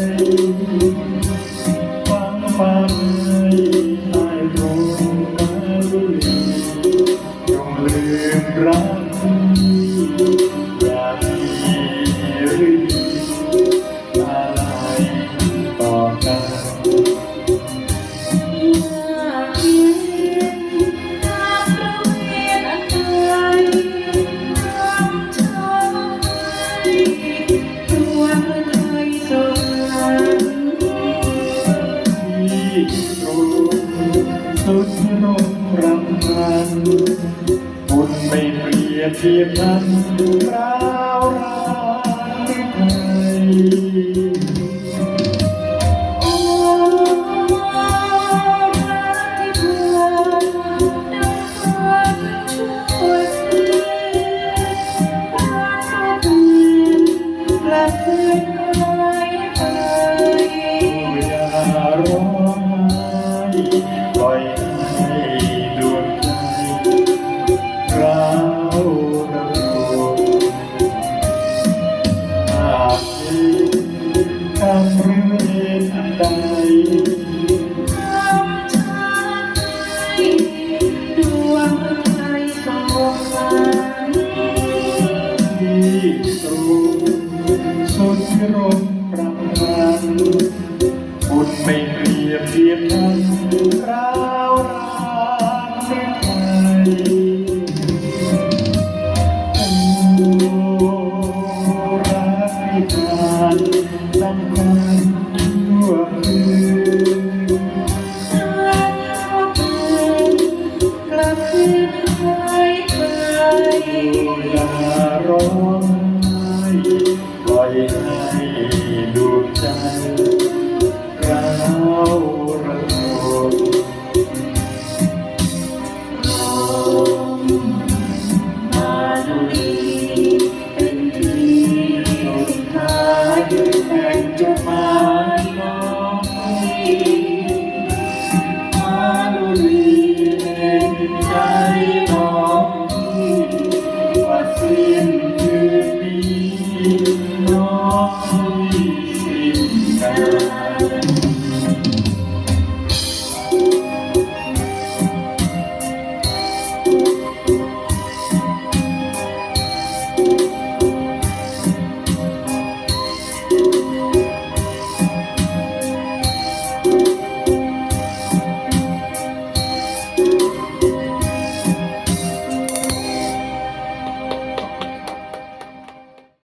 ย รำพันบุญไม่เปรียบเทียบกันราวรานที่ไทยโอ้รักที่เพื่อนดังฝันชั่วชีบ้านก็เปลี่ยนกลับคืนหายไปอย่าร้อ สุดที่รมรำพันบุญไม่เปรียบเทียบกันร้าวรานไม่ไทยโอ้รักที่ผ่านลำพันชั่วคืนฉันก็เป็นกลับคืนหายไปอย่าร้อง Amen.